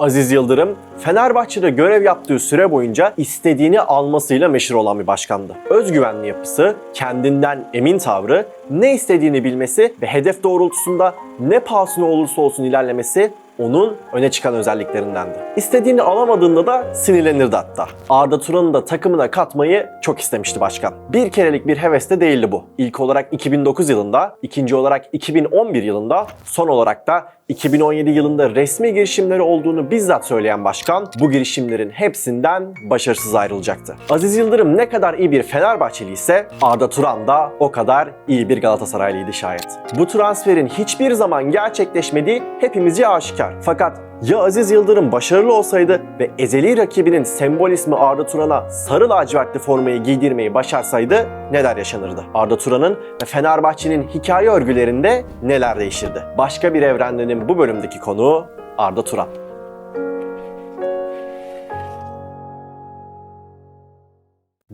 Aziz Yıldırım, Fenerbahçe'de görev yaptığı süre boyunca istediğini almasıyla meşhur olan bir başkandı. Özgüvenli yapısı, kendinden emin tavrı, ne istediğini bilmesi ve hedef doğrultusunda ne pahasına olursa olsun ilerlemesi onun öne çıkan özelliklerindendi. İstediğini alamadığında da sinirlenirdi hatta. Arda Turan'ı da takımına katmayı çok istemişti başkan. Bir kerelik bir heves de değildi bu. İlk olarak 2009 yılında, ikinci olarak 2011 yılında, son olarak da 2017 yılında resmi girişimleri olduğunu bizzat söyleyen başkan bu girişimlerin hepsinden başarısız ayrılacaktı. Aziz Yıldırım ne kadar iyi bir Fenerbahçeli ise Arda Turan da o kadar iyi bir Galatasaraylıydı şayet. Bu transferin hiçbir zaman gerçekleşmediği hepimizce aşikar. Fakat ya Aziz Yıldırım başarılı olsaydı ve ezeli rakibinin sembol ismi Arda Turan'a sarı lacivertli formayı giydirmeyi başarsaydı neler yaşanırdı? Arda Turan'ın ve Fenerbahçe'nin hikaye örgülerinde neler değişirdi? Başka bir evrendenin bu bölümdeki konuğu Arda Turan.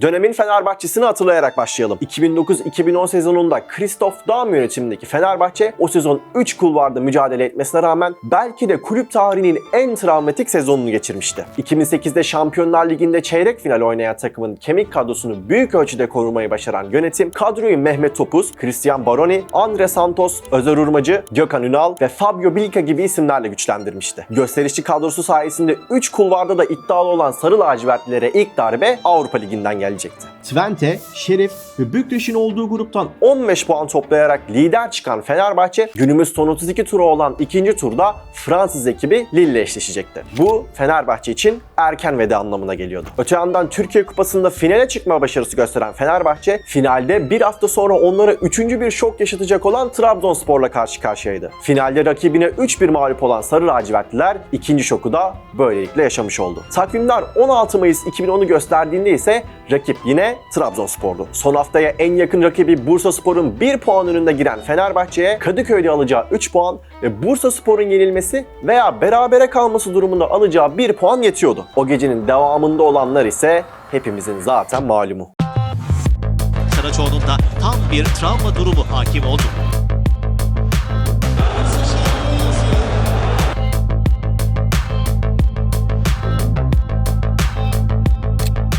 Dönemin Fenerbahçesini hatırlayarak başlayalım. 2009-2010 sezonunda Christoph Daum yönetimindeki Fenerbahçe o sezon 3 kulvarda mücadele etmesine rağmen belki de kulüp tarihinin en travmatik sezonunu geçirmişti. 2008'de Şampiyonlar Ligi'nde çeyrek final oynayan takımın kemik kadrosunu büyük ölçüde korumayı başaran yönetim kadroyu Mehmet Topuz, Christian Baroni, Andre Santos, Özer Urmacı, Gökhan Ünal ve Fabio Bilka gibi isimlerle güçlendirmişti. Gösterişli kadrosu sayesinde 3 kulvarda da iddialı olan sarı lacivertlilere ilk darbe Avrupa Ligi'nden gelecekti. Twente, Şerif ve Bükreş'in olduğu gruptan 15 puan toplayarak lider çıkan Fenerbahçe günümüz son 32 turu olan ikinci turda Fransız ekibi Lille ile eşleşecekti. Bu Fenerbahçe için erken veda anlamına geliyordu. Öte yandan Türkiye Kupası'nda finale çıkma başarısı gösteren Fenerbahçe finalde bir hafta sonra onlara üçüncü bir şok yaşatacak olan Trabzonspor'la karşı karşıyaydı. Finalde rakibine 3-1 mağlup olan Sarı Lacivertliler ikinci şoku da böylelikle yaşamış oldu. Takvimler 16 Mayıs 2010'u gösterdiğinde ise rakip yine Trabzonspor'du. Son haftaya en yakın rakibi Bursaspor'un 1 puan önünde giren Fenerbahçe'ye Kadıköy'de alacağı 3 puan ve Bursaspor'un yenilmesi veya berabere kalması durumunda alacağı 1 puan yetiyordu. O gecenin devamında olanlar ise hepimizin zaten malumu. Saraçoğlu'nun da tam bir travma durumu hakim oldu.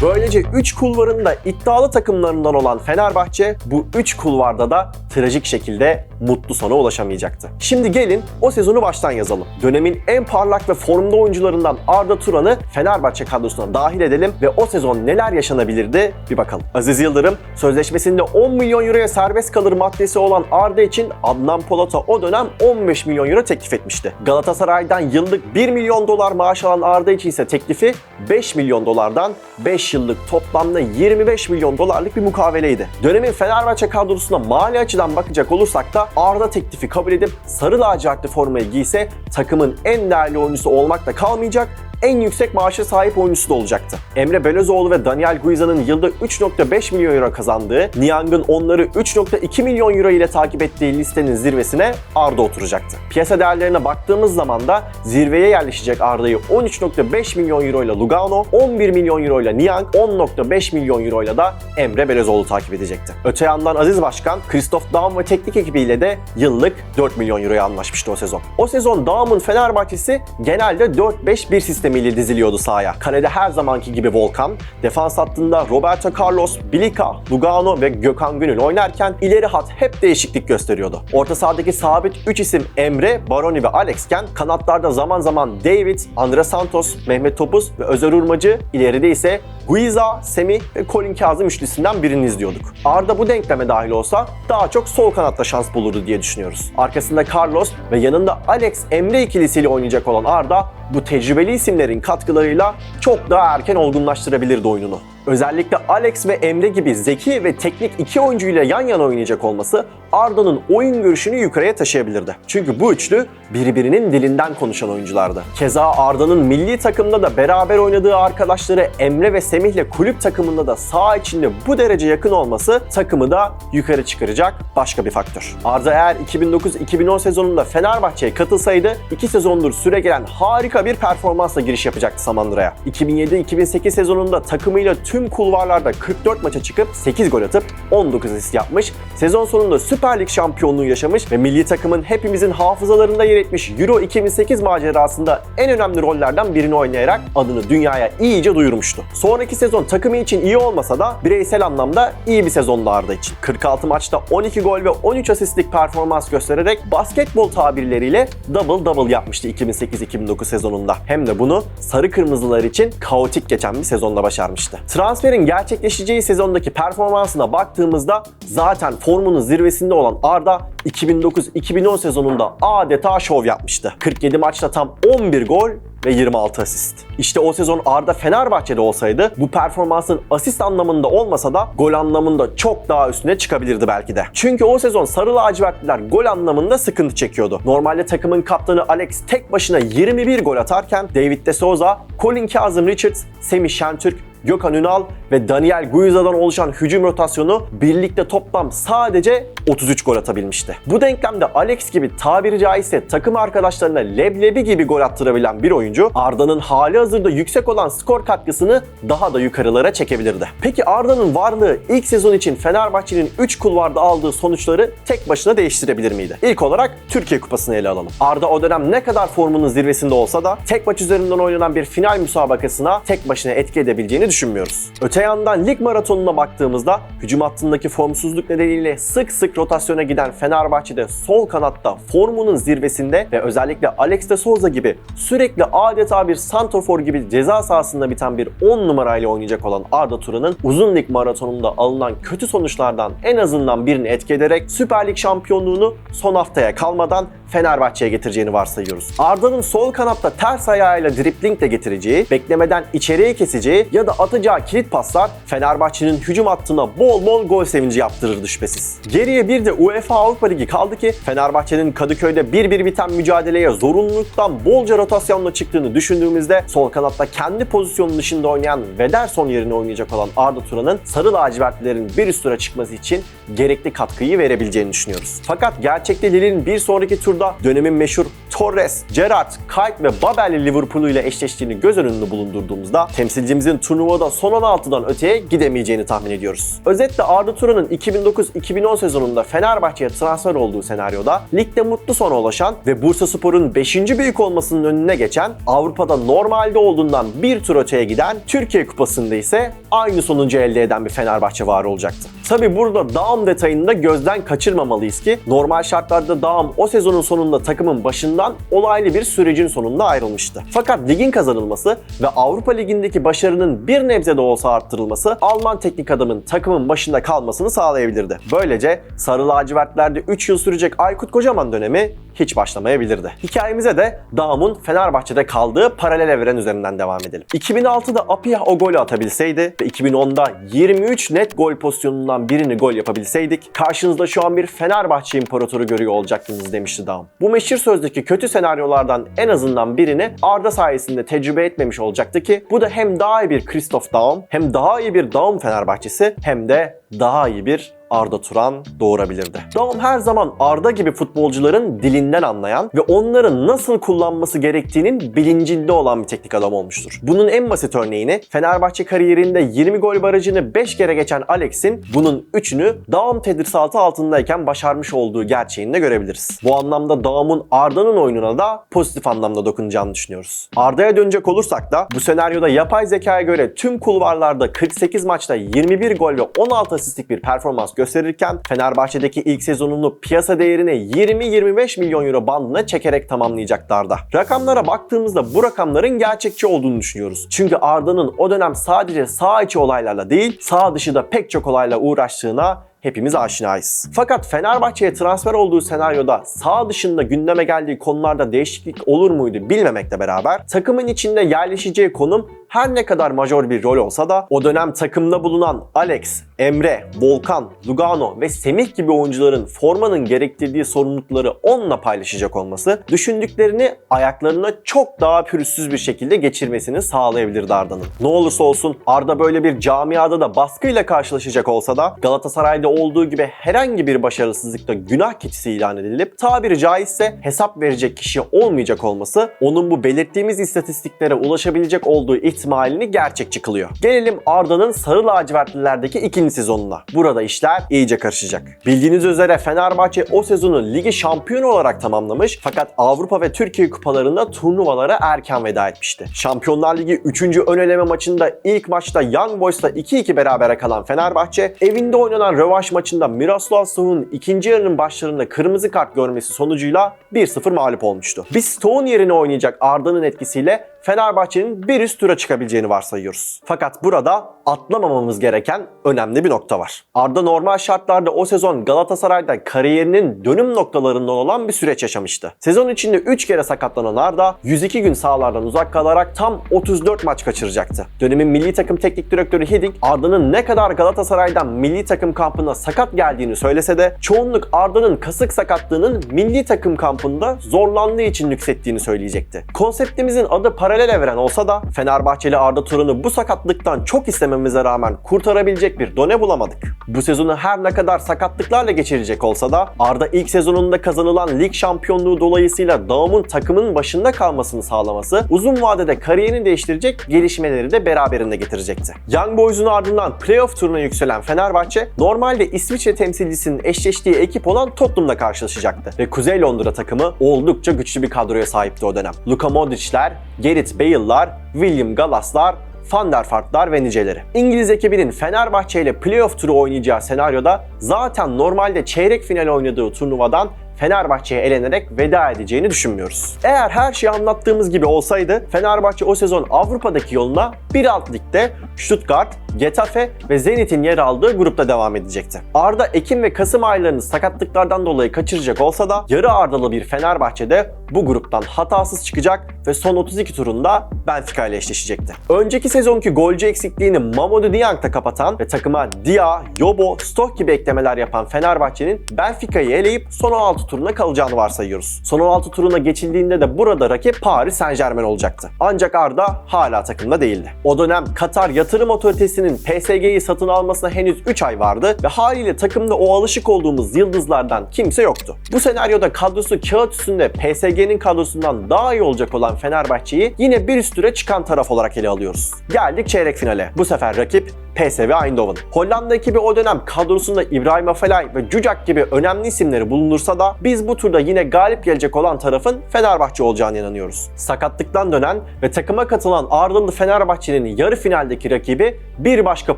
Böylece 3 kulvarın iddialı takımlarından olan Fenerbahçe bu 3 kulvarda da trajik şekilde mutlu sona ulaşamayacaktı. Şimdi gelin o sezonu baştan yazalım. Dönemin en parlak ve formda oyuncularından Arda Turan'ı Fenerbahçe kadrosuna dahil edelim ve o sezon neler yaşanabilirdi bir bakalım. Aziz Yıldırım sözleşmesinde 10 milyon euroya serbest kalır maddesi olan Arda için Adnan Polat'a o dönem 15 milyon euro teklif etmişti. Galatasaray'dan yıllık 1 milyon dolar maaş alan Arda için ise teklifi 5 milyon dolardan 5 yıllık toplamda 25 milyon dolarlık bir mukaveleydi. Dönemin Fenerbahçe kadrosuna mali açıdan bakacak olursak da Arda teklifi kabul edip sarı lacivertli formayı giyse takımın en değerli oyuncusu olmakla kalmayacak, en yüksek maaşa sahip oyuncusu da olacaktı. Emre Belözoğlu ve Daniel Guiza'nın yılda 3.5 milyon euro kazandığı, Niang'ın onları 3.2 milyon euro ile takip ettiği listenin zirvesine Arda oturacaktı. Piyasa değerlerine baktığımız zaman da zirveye yerleşecek Arda'yı 13.5 milyon euro ile Lugano, 11 milyon euro ile Niang, 10.5 milyon euro ile da Emre Belözoğlu takip edecekti. Öte yandan Aziz Başkan, Christoph Daum ve teknik ekibiyle de yıllık 4 milyon euroya anlaşmıştı o sezon. O sezon Daum'un Fenerbahçesi genelde 4-5-1 sistemiyle diziliyordu sahaya. Kalede her zamanki gibi Volkan, defans hattında Roberto Carlos, Bilika, Lugano ve Gökhan Gönül oynarken ileri hat hep değişiklik gösteriyordu. Orta sahadaki sabit 3 isim Emre, Baroni ve Alex'ken kanatlarda zaman zaman David, Andre Santos, Mehmet Topuz ve Özer Urmacı, ileride ise Guiza, Semih ve Colin Kazım üçlüsünden birini izliyorduk. Arda bu denkleme dahil olsa daha çok sol kanatta şans bulurdu diye düşünüyoruz. Arkasında Carlos ve yanında Alex Emre ikilisiyle oynayacak olan Arda bu tecrübeli isimlerin katkılarıyla çok daha erken olgunlaştırabilirdi oyununu. Özellikle Alex ve Emre gibi zeki ve teknik iki oyuncuyla yan yana oynayacak olması Arda'nın oyun görüşünü yukarıya taşıyabilirdi. Çünkü bu üçlü birbirinin dilinden konuşan oyunculardı. Keza Arda'nın milli takımda da beraber oynadığı arkadaşları Emre ve Semih'le kulüp takımında da sağ içinde bu derece yakın olması takımı da yukarı çıkaracak başka bir faktör. Arda eğer 2009-2010 sezonunda Fenerbahçe'ye katılsaydı 2 sezondur süre gelen harika bir performansla giriş yapacaktı Samandıra'ya. 2007-2008 sezonunda takımıyla tüm kulvarlarda 44 maça çıkıp 8 gol atıp 19 asist yapmış. Sezon sonunda Süper Lig şampiyonluğu yaşamış ve milli takımın hepimizin hafızalarında yer etmiş Euro 2008 macerasında en önemli rollerden birini oynayarak adını dünyaya iyice duyurmuştu. Sonraki sezon takımı için iyi olmasa da bireysel anlamda iyi bir sezondu Arda için. 46 maçta 12 gol ve 13 asistlik performans göstererek basketbol tabirleriyle double double yapmıştı 2008-2009 sezonunda. Hem de bunu sarı kırmızılar için kaotik geçen bir sezonda başarmıştı. Transferin gerçekleşeceği sezondaki performansına baktığımızda zaten formunun zirvesinde olan Arda 2009-2010 sezonunda adeta şov yapmıştı. 47 maçta tam 11 gol ve 26 asist. İşte o sezon Arda Fenerbahçe'de olsaydı bu performansın asist anlamında olmasa da gol anlamında çok daha üstüne çıkabilirdi belki de. Çünkü o sezon Sarı Lacivertliler gol anlamında sıkıntı çekiyordu. Normalde takımın kaptanı Alex tek başına 21 gol atarken David De Souza, Colin Kazım Richards, Semih Şentürk, Gökhan Ünal ve Daniel Guiza'dan oluşan hücum rotasyonu birlikte toplam sadece 33 gol atabilmişti. Bu denklemde Alex gibi tabiri caizse takım arkadaşlarına leblebi gibi gol attırabilen bir oyuncu Arda'nın hali hazırda yüksek olan skor katkısını daha da yukarılara çekebilirdi. Peki Arda'nın varlığı ilk sezon için Fenerbahçe'nin 3 kulvarda aldığı sonuçları tek başına değiştirebilir miydi? İlk olarak Türkiye Kupası'nı ele alalım. Arda o dönem ne kadar formunun zirvesinde olsa da tek maç üzerinden oynanan bir final müsabakasına tek başına etki edebileceğini düşünmüyoruz. Öte yandan lig maratonuna baktığımızda hücum hattındaki formsuzluk nedeniyle sık sık rotasyona giden Fenerbahçe'de sol kanatta formunun zirvesinde ve özellikle Alex de Souza gibi sürekli adeta bir santrofor gibi ceza sahasında biten bir 10 numarayla oynayacak olan Arda Turan'ın uzun lig maratonunda alınan kötü sonuçlardan en azından birini etki ederek Süper Lig şampiyonluğunu son haftaya kalmadan Fenerbahçe'ye getireceğini varsayıyoruz. Arda'nın sol kanatta ters ayağıyla driplingle getireceği, beklemeden içeriye keseceği ya da atacağı kilit paslar Fenerbahçe'nin hücum hattına bol bol gol sevinci yaptırırdı şüphesiz. Geriye bir de UEFA Avrupa Ligi kaldı ki Fenerbahçe'nin Kadıköy'de 1-1 biten mücadeleye zorunluluktan bolca rotasyonla çıktığını düşündüğümüzde sol kanatta kendi pozisyonun dışında oynayan Vederson yerine oynayacak olan Arda Turan'ın sarı lacivertlilerin bir üst tura çıkması için gerekli katkıyı verebileceğini düşünüyoruz. Fakat gerçekte Lille'in bir sonraki turda dönemin meşhur Torres, Gerrard, Kite ve Babel'li Liverpool'u ile eşleştiğini göz önünde bulundurduğumuzda temsilcimizin turnuvada son 16'dan öteye gidemeyeceğini tahmin ediyoruz. Özetle Arda Turan'ın 2009-2010 sezonunda Fenerbahçe'ye transfer olduğu senaryoda ligde mutlu sona ulaşan ve Bursa Spor'un 5. büyük olmasının önüne geçen Avrupa'da normalde olduğundan bir tur öteye giden Türkiye Kupası'nda ise aynı sonucu elde eden bir Fenerbahçe var olacaktı. Tabi burada Dağım detayını da gözden kaçırmamalıyız ki normal şartlarda Dağım o sezonun sonunda takımın başından olaylı bir sürecin sonunda ayrılmıştı. Fakat ligin kazanılması ve Avrupa Ligi'ndeki başarının bir nebze de olsa arttırılması Alman teknik adamın takımın başında kalmasını sağlayabilirdi. Böylece Sarı Lacivertlerde 3 yıl sürecek Aykut Kocaman dönemi hiç başlamayabilirdi. Hikayemize de Dağım'ın Fenerbahçe'de kaldığı paralel evren üzerinden devam edelim. 2006'da Apiyah o golü atabilseydi ve 2010'da 23 net gol pozisyonundan birini gol yapabilseydik karşınızda şu an bir Fenerbahçe imparatoru görüyor olacaktınız demişti Dağım. Bu meşhur sözdeki kötü senaryolardan en azından birini Arda sayesinde tecrübe etmemiş olacaktı ki bu da hem daha iyi bir Christoph Daum hem daha iyi bir Daum Fenerbahçesi hem de daha iyi bir Arda Turan doğurabilirdi. Daum her zaman Arda gibi futbolcuların dilinden anlayan ve onları nasıl kullanması gerektiğinin bilincinde olan bir teknik adam olmuştur. Bunun en basit örneğini Fenerbahçe kariyerinde 20 gol barajını 5 kere geçen Alex'in bunun 3'ünü Daum tedrisatı altındayken başarmış olduğu gerçeğinde görebiliriz. Bu anlamda Daum'un Arda'nın oyununa da pozitif anlamda dokunacağını düşünüyoruz. Arda'ya dönecek olursak da bu senaryoda yapay zekaya göre tüm kulvarlarda 48 maçta 21 gol ve 16 asistlik bir performans gösterirken Fenerbahçe'deki ilk sezonunu piyasa değerine 20-25 milyon euro bandına çekerek tamamlayacaktı Arda. Rakamlara baktığımızda bu rakamların gerçekçi olduğunu düşünüyoruz. Çünkü Arda'nın o dönem sadece sağ içi olaylarla değil, sağ dışı da pek çok olayla uğraştığına hepimiz aşinayız. Fakat Fenerbahçe'ye transfer olduğu senaryoda sağ dışında gündeme geldiği konularda değişiklik olur muydu bilmemekle beraber takımın içinde yerleşeceği konum her ne kadar majör bir rol olsa da o dönem takımda bulunan Alex, Emre, Volkan, Lugano ve Semih gibi oyuncuların formanın gerektirdiği sorumlulukları onunla paylaşacak olması düşündüklerini ayaklarına çok daha pürüzsüz bir şekilde geçirmesini sağlayabilirdi Arda'nın. Ne olursa olsun Arda böyle bir camiada da baskıyla karşılaşacak olsa da Galatasaray'da olduğu gibi herhangi bir başarısızlıkta günah keçisi ilan edilip tabiri caizse hesap verecek kişi olmayacak olması onun bu belirttiğimiz istatistiklere ulaşabilecek olduğu ihtimali ihtimalini gerçekçi kılıyor. Gelelim Arda'nın sarı lacivertlilerdeki ikinci sezonuna. Burada işler iyice karışacak. Bildiğiniz üzere Fenerbahçe o sezonu ligi şampiyonu olarak tamamlamış fakat Avrupa ve Türkiye kupalarında turnuvalara erken veda etmişti. Şampiyonlar Ligi 3. ön eleme maçında ilk maçta Young Boys'la 2-2 berabere kalan Fenerbahçe evinde oynanan rövanş maçında Miroslav Stoh'un ikinci yarının başlarında kırmızı kart görmesi sonucuyla 1-0 mağlup olmuştu. Biz Stoh'un yerine oynayacak Arda'nın etkisiyle Fenerbahçe'nin bir üst tura çıkabileceğini varsayıyoruz. Fakat burada atlamamamız gereken önemli bir nokta var. Arda normal şartlarda o sezon Galatasaray'da kariyerinin dönüm noktalarından olan bir süreç yaşamıştı. Sezon içinde 3 kere sakatlanan Arda 102 gün sahalardan uzak kalarak tam 34 maç kaçıracaktı. Dönemin milli takım teknik direktörü Hiddink Arda'nın ne kadar Galatasaray'dan milli takım kampına sakat geldiğini söylese de çoğunluk Arda'nın kasık sakatlığının milli takım kampında zorlandığı için nüksettiğini söyleyecekti. Konseptimizin adı paralel evren olsa da Fenerbahçeli Arda Turan'ı bu sakatlıktan çok istememize rağmen kurtarabilecek bir done bulamadık. Bu sezonu her ne kadar sakatlıklarla geçirecek olsa da Arda ilk sezonunda kazanılan lig şampiyonluğu dolayısıyla Daum'un takımın başında kalmasını sağlaması uzun vadede kariyerini değiştirecek gelişmeleri de beraberinde getirecekti. Young Boys'un ardından playoff turuna yükselen Fenerbahçe normalde İsviçre temsilcisinin eşleştiği ekip olan Tottenham'la karşılaşacaktı ve Kuzey Londra takımı oldukça güçlü bir kadroya sahipti o dönem. Luka Modric'ler, Gerrit Bale'lar, William Gallas'lar, Van der Vaart'lar ve niceleri. İngiliz ekibinin Fenerbahçe ile playoff turu oynayacağı senaryoda zaten normalde çeyrek final oynadığı turnuvadan Fenerbahçe'ye elenerek veda edeceğini düşünmüyoruz. Eğer her şey anlattığımız gibi olsaydı Fenerbahçe o sezon Avrupa'daki yoluna bir alt ligde Stuttgart, Getafe ve Zenit'in yer aldığı grupta devam edecekti. Arda Ekim ve Kasım aylarını sakatlıklardan dolayı kaçıracak olsa da yarı Ardalı bir Fenerbahçe'de bu gruptan hatasız çıkacak ve son 32 turunda Benfica ile eşleşecekti. Önceki sezonki golcü eksikliğini Mamadou Niang'da kapatan ve takıma Dia, Yobo, Stoh gibi eklemeler yapan Fenerbahçe'nin Benfica'yı eleyip son 16 turuna kalacağını varsayıyoruz. Son 16 turuna geçildiğinde de burada rakip Paris Saint Germain olacaktı. Ancak Arda hala takımda değildi. O dönem Katar Yatırım Otoritesi'nin PSG'yi satın almasına henüz 3 ay vardı ve haliyle takımda o alışık olduğumuz yıldızlardan kimse yoktu. Bu senaryoda kadrosu kağıt üstünde PSG'nin kadrosundan daha iyi olacak olan Fenerbahçe'yi yine bir üst çıkan taraf olarak ele alıyoruz. Geldik çeyrek finale. Bu sefer rakip PSV Eindhoven. Hollanda ekibi o dönem kadrosunda İbrahim Afelay ve Cücak gibi önemli isimleri bulunursa da biz bu turda yine galip gelecek olan tarafın Fenerbahçe olacağına inanıyoruz. Sakatlıktan dönen ve takıma katılan Ardıllı Fenerbahçe'nin yarı finaldeki rakibi bir başka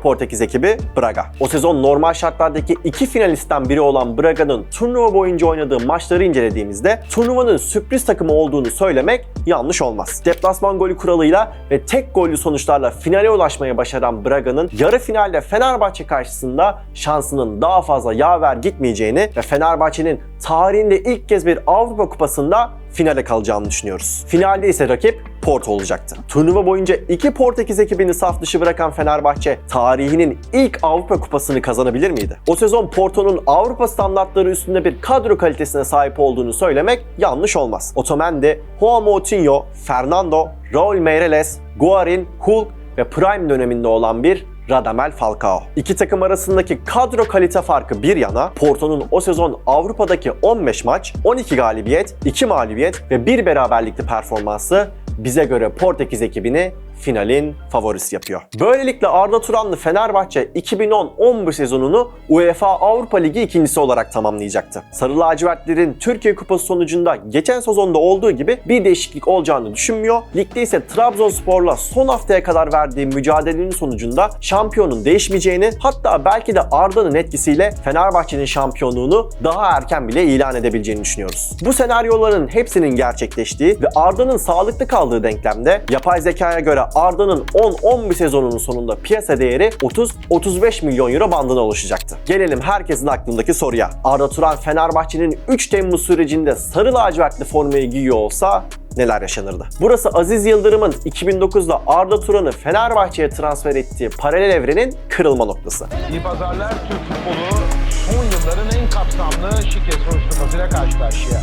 Portekiz ekibi Braga. O sezon normal şartlardaki iki finalistten biri olan Braga'nın turnuva boyunca oynadığı maçları incelediğimizde turnuvanın sürpriz takımı olduğunu söylemek yanlış olmaz. Deplasman golü kuralıyla ve tek gollü sonuçlarla finale ulaşmaya başaran Braga'nın yarı finalde Fenerbahçe karşısında şansının daha fazla yaver gitmeyeceğini ve Fenerbahçe'nin tarihinde ilk kez bir Avrupa Kupası'nda finale kalacağını düşünüyoruz. Finalde ise rakip Porto olacaktı. Turnuva boyunca iki Portekiz ekibini saf dışı bırakan Fenerbahçe tarihinin ilk Avrupa Kupası'nı kazanabilir miydi? O sezon Porto'nun Avrupa standartları üstünde bir kadro kalitesine sahip olduğunu söylemek yanlış olmaz. Otamendi, Juan Moutinho, Fernando, Raul Meireles, Guarin, Hulk ve Prime döneminde olan bir Radamel Falcao. İki takım arasındaki kadro kalite farkı bir yana, Porto'nun o sezon Avrupa'daki 15 maç, 12 galibiyet, 2 mağlubiyet ve 1 beraberlikli performansı bize göre Portekiz ekibini finalin favorisi yapıyor. Böylelikle Arda Turanlı Fenerbahçe 2010-11 sezonunu UEFA Avrupa Ligi ikincisi olarak tamamlayacaktı. Sarı lacivertlerin Türkiye Kupası sonucunda geçen sezonda olduğu gibi bir değişiklik olacağını düşünmüyor. Ligde ise Trabzonspor'la son haftaya kadar verdiği mücadelenin sonucunda şampiyonun değişmeyeceğini hatta belki de Arda'nın etkisiyle Fenerbahçe'nin şampiyonluğunu daha erken bile ilan edebileceğini düşünüyoruz. Bu senaryoların hepsinin gerçekleştiği ve Arda'nın sağlıklı kaldığı denklemde yapay zekaya göre Arda'nın 10-11 sezonunun sonunda piyasa değeri 30-35 milyon euro bandına oluşacaktı. Gelelim herkesin aklındaki soruya. Arda Turan Fenerbahçe'nin 3 Temmuz sürecinde sarı lacivertli formayı giyiyor olsa neler yaşanırdı? Burası Aziz Yıldırım'ın 2009'da Arda Turan'ı Fenerbahçe'ye transfer ettiği paralel evrenin kırılma noktası. İyi pazarlar Türk futbolu son yılların en kapsamlı şike soruşturmasıyla karşı karşıya.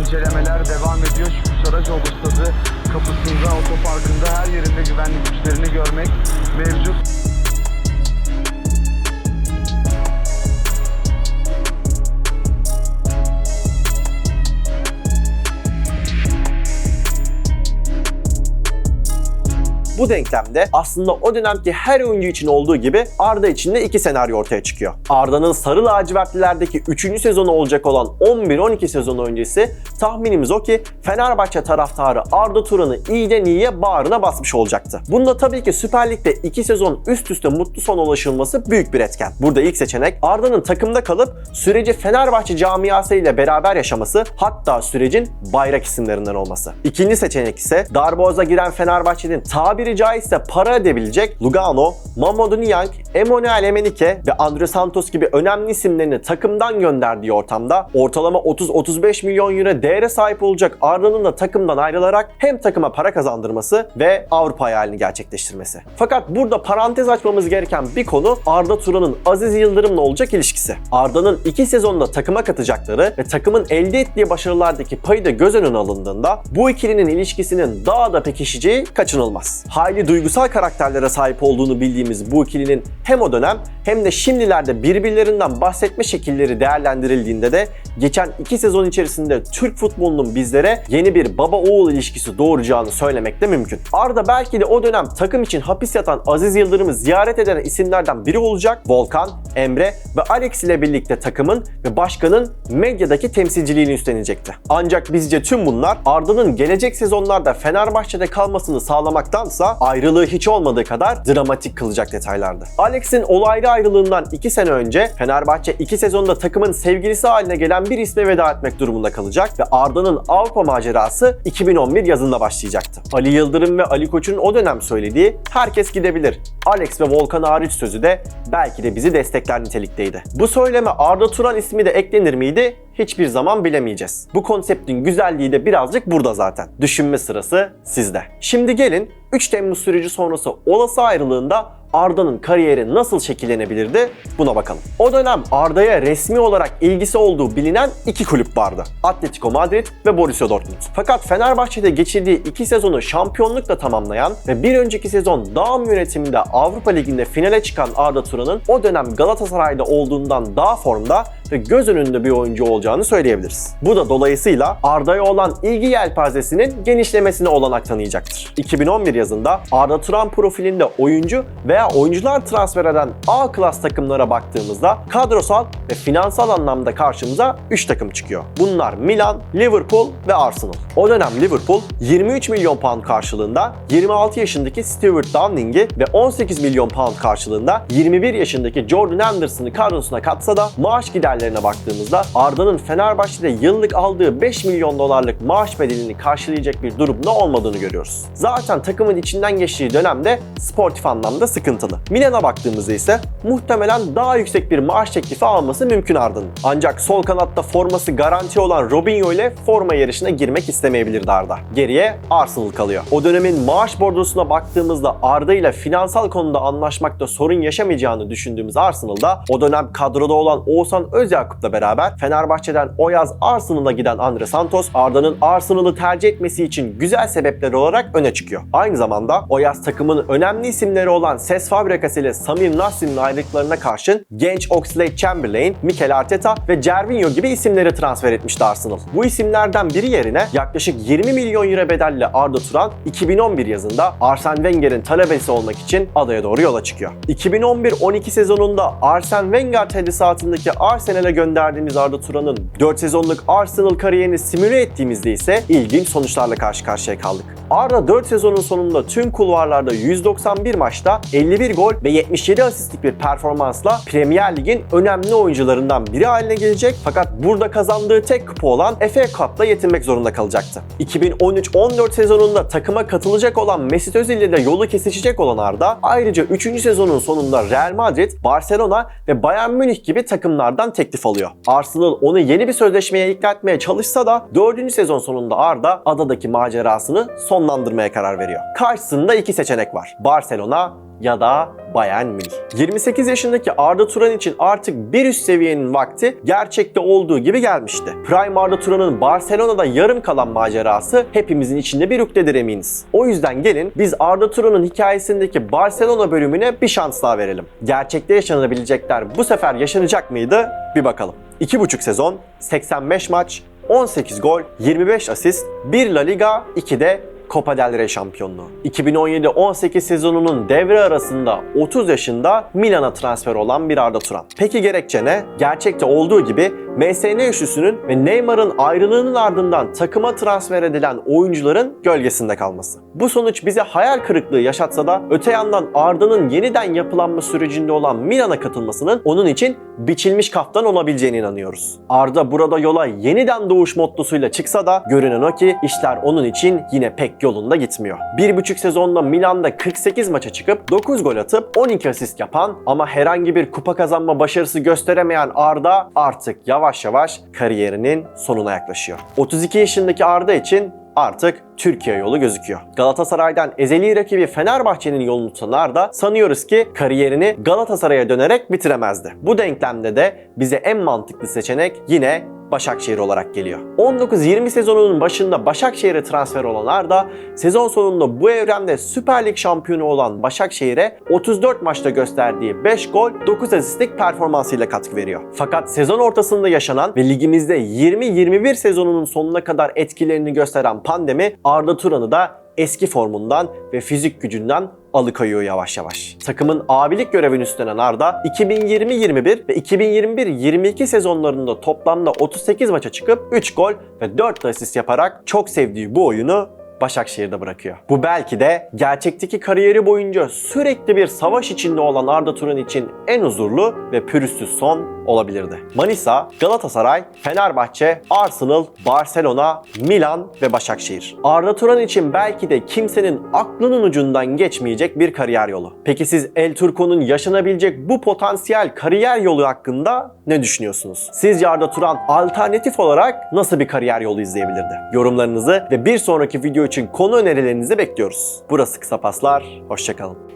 İncelemeler devam ediyor. Şükrü Saracoğlu stadı kapısında, otoparkında her yerinde güvenlik güçlerini görmek mevcut. Bu denklemde aslında o dönemki her oyuncu için olduğu gibi Arda için de iki senaryo ortaya çıkıyor. Arda'nın sarı lacivertlilerdeki 3. sezonu olacak olan 11-12 sezonu öncesi tahminimiz o ki Fenerbahçe taraftarı Arda Turan'ı iyiden iyiye bağrına basmış olacaktı. Bunda tabii ki Süper Lig'de 2 sezon üst üste mutlu sona ulaşılması büyük bir etken. Burada ilk seçenek Arda'nın takımda kalıp süreci Fenerbahçe camiası ile beraber yaşaması hatta sürecin bayrak isimlerinden olması. İkinci seçenek ise darboğaza giren Fenerbahçe'nin tabiri caizse para edebilecek Lugano, Mamadou Niang, Emmanuel Emenike ve Andre Santos gibi önemli isimlerini takımdan gönderdiği ortamda ortalama 30-35 milyon euro değere sahip olacak Arda'nın da takımdan ayrılarak hem takıma para kazandırması ve Avrupa hayalini gerçekleştirmesi. Fakat burada parantez açmamız gereken bir konu Arda Turan'ın Aziz Yıldırım'la olacak ilişkisi. Arda'nın iki sezonda takıma katacakları ve takımın elde ettiği başarılardaki payı da göz önüne alındığında bu ikilinin ilişkisinin daha da pekişeceği kaçınılmaz. Hayli duygusal karakterlere sahip olduğunu bildiğimiz bu ikilinin hem o dönem hem de şimdilerde birbirlerinden bahsetme şekilleri değerlendirildiğinde de geçen iki sezon içerisinde Türk futbolunun bizlere yeni bir baba oğul ilişkisi doğuracağını söylemek de mümkün. Arda belki de o dönem takım için hapis yatan Aziz Yıldırım'ı ziyaret eden isimlerden biri olacak. Volkan, Emre ve Alex ile birlikte takımın ve başkanın medyadaki temsilciliğini üstlenecekti. Ancak bizce tüm bunlar Arda'nın gelecek sezonlarda Fenerbahçe'de kalmasını sağlamaktansa ayrılığı hiç olmadığı kadar dramatik kılacak detaylardı. Alex'in olaylı ayrılığından 2 sene önce Fenerbahçe 2 sezonda takımın sevgilisi haline gelen bir isme veda etmek durumunda kalacak ve Arda'nın Avrupa macerası 2011 yazında başlayacaktı. Ali Yıldırım ve Ali Koç'un o dönem söylediği herkes gidebilir. Alex ve Volkan hariç sözü de belki de bizi destekler nitelikteydi. Bu söyleme Arda Turan ismi de eklenir miydi? Hiçbir zaman bilemeyeceğiz. Bu konseptin güzelliği de birazcık burada zaten. Düşünme sırası sizde. Şimdi gelin 3 Temmuz süreci sonrası olası ayrılığında Arda'nın kariyeri nasıl şekillenebilirdi buna bakalım. O dönem Arda'ya resmi olarak ilgisi olduğu bilinen iki kulüp vardı. Atletico Madrid ve Borussia Dortmund. Fakat Fenerbahçe'de geçirdiği iki sezonu şampiyonlukla tamamlayan ve bir önceki sezon Dağım yönetiminde Avrupa Ligi'nde finale çıkan Arda Turan'ın o dönem Galatasaray'da olduğundan daha formda ve göz önünde bir oyuncu olacağını söyleyebiliriz. Bu da dolayısıyla Arda'ya olan ilgi yelpazesinin genişlemesine olanak tanıyacaktır. 2011 yazında Arda Turan profilinde oyuncu veya oyuncular transfer eden A klas takımlara baktığımızda kadrosal ve finansal anlamda karşımıza 3 takım çıkıyor. Bunlar Milan, Liverpool ve Arsenal. O dönem Liverpool 23 milyon pound karşılığında 26 yaşındaki Stuart Downing'i ve 18 milyon pound karşılığında 21 yaşındaki Jordan Anderson'ı kadrosuna katsa da maaş giderlerine baktığımızda Arda'nın Fenerbahçe'de yıllık aldığı 5 milyon dolarlık maaş bedelini karşılayacak bir durumda olmadığını görüyoruz. Zaten takımın içinden geçtiği dönemde sportif anlamda sıkıntılı. Milan'a baktığımızda ise muhtemelen daha yüksek bir maaş teklifi alması mümkün Arda'nın. Ancak sol kanatta forması garanti olan Robinho ile forma yarışına girmek istemeyebilirdi Arda. Geriye Arsenal kalıyor. O dönemin maaş bordrosuna baktığımızda Arda ile finansal konuda anlaşmakta sorun yaşamayacağını düşündüğümüz Arsenal'da o dönem kadroda olan Oğuzhan Özyakup'la beraber Fenerbahçe'den o yaz Arsenal'a giden Andre Santos, Arda'nın Arsenal'ı tercih etmesi için güzel sebepler olarak öne çıkıyor. Aynı zamanda o yaz takımın önemli isimleri olan Ses Fabregas ile Samir Nasri'nin ayrılıklarına karşın genç Oxlade Chamberlain, Mikel Arteta ve Cervinho gibi isimleri transfer etmişti Arsenal. Bu isimlerden biri yerine yaklaşık 20 milyon euro bedelle Arda Turan 2011 yazında Arsene Wenger'in talebesi olmak için adaya doğru yola çıkıyor. 2011-12 sezonunda Arsene Wenger tedrisatındaki Arsenal'e gönderdiğimiz Arda Turan'ın 4 sezonluk Arsenal kariyerini simüle ettiğimizde ise ilginç sonuçlarla karşı karşıya kaldık. Arda 4 sezonun sonunda tüm kulvarlarda 191 maçta 51 gol ve 77 asistlik bir performansla Premier Lig'in önemli oyuncularından biri haline gelecek fakat burada kazandığı tek kupa olan FA Cup'la yetinmek zorunda kalacaktı. 2013-14 sezonunda takıma katılacak olan Mesut Özil ile de yolu kesişecek olan Arda ayrıca 3. sezonun sonunda Real Madrid, Barcelona ve Bayern Münih gibi takımlardan teklif alıyor. Arsenal onu yeni bir sözleşmeye ikna etmeye çalışsa da 4. sezon sonunda Arda adadaki macerasını sonlandırmaya karar veriyor. Karşısında iki seçenek var. Barcelona ya da Bayern Münih. 28 yaşındaki Arda Turan için artık bir üst seviyenin vakti gerçekte olduğu gibi gelmişti. Prime Arda Turan'ın Barcelona'da yarım kalan macerası hepimizin içinde bir ukdedir eminiz. O yüzden gelin biz Arda Turan'ın hikayesindeki Barcelona bölümüne bir şans daha verelim. Gerçekte yaşanabilecekler bu sefer yaşanacak mıydı? Bir bakalım. 2,5 sezon, 85 maç, 18 gol, 25 asist, 1 La Liga, 2 de Copa del Rey şampiyonluğu. 2017-18 sezonunun devre arasında 30 yaşında Milan'a transfer olan bir Arda Turan. Peki gerekçe ne? Gerçekte olduğu gibi MSN üçlüsünün ve Neymar'ın ayrılığının ardından takıma transfer edilen oyuncuların gölgesinde kalması. Bu sonuç bize hayal kırıklığı yaşatsa da öte yandan Arda'nın yeniden yapılanma sürecinde olan Milan'a katılmasının onun için biçilmiş kaftan olabileceğine inanıyoruz. Arda burada yola yeniden doğuş mottosuyla çıksa da görünen o ki işler onun için yine pek yolunda gitmiyor. Bir buçuk sezonda Milan'da 48 maça çıkıp 9 gol atıp 12 asist yapan ama herhangi bir kupa kazanma başarısı gösteremeyen Arda artık yavaş yavaş kariyerinin sonuna yaklaşıyor. 32 yaşındaki Arda için artık Türkiye yolu gözüküyor. Galatasaray'dan ezeli rakibi Fenerbahçe'nin yolunu tutan Arda sanıyoruz ki kariyerini Galatasaray'a dönerek bitiremezdi. Bu denklemde de bize en mantıklı seçenek yine Başakşehir olarak geliyor. 19-20 sezonunun başında Başakşehir'e transfer olan Arda, sezon sonunda bu evrende Süper Lig şampiyonu olan Başakşehir'e 34 maçta gösterdiği 5 gol, 9 asistlik performansıyla katkı veriyor. Fakat sezon ortasında yaşanan ve ligimizde 20-21 sezonunun sonuna kadar etkilerini gösteren pandemi Arda Turan'ı da eski formundan ve fizik gücünden alıkoyuyor yavaş yavaş. Takımın abilik görevini üstlenen Arda 2020-21 ve 2021-22 sezonlarında toplamda 38 maça çıkıp 3 gol ve 4 asist yaparak çok sevdiği bu oyunu Başakşehir'de bırakıyor. Bu belki de gerçekteki kariyeri boyunca sürekli bir savaş içinde olan Arda Turan için en huzurlu ve pürüzsüz son olabilirdi. Manisa, Galatasaray, Fenerbahçe, Arsenal, Barcelona, Milan ve Başakşehir. Arda Turan için belki de kimsenin aklının ucundan geçmeyecek bir kariyer yolu. Peki siz El Turco'nun yaşanabilecek bu potansiyel kariyer yolu hakkında ne düşünüyorsunuz? Sizce Arda Turan alternatif olarak nasıl bir kariyer yolu izleyebilirdi? Yorumlarınızı ve bir sonraki video için konu önerilerinizi bekliyoruz. Burası Kısa Paslar, hoşçakalın.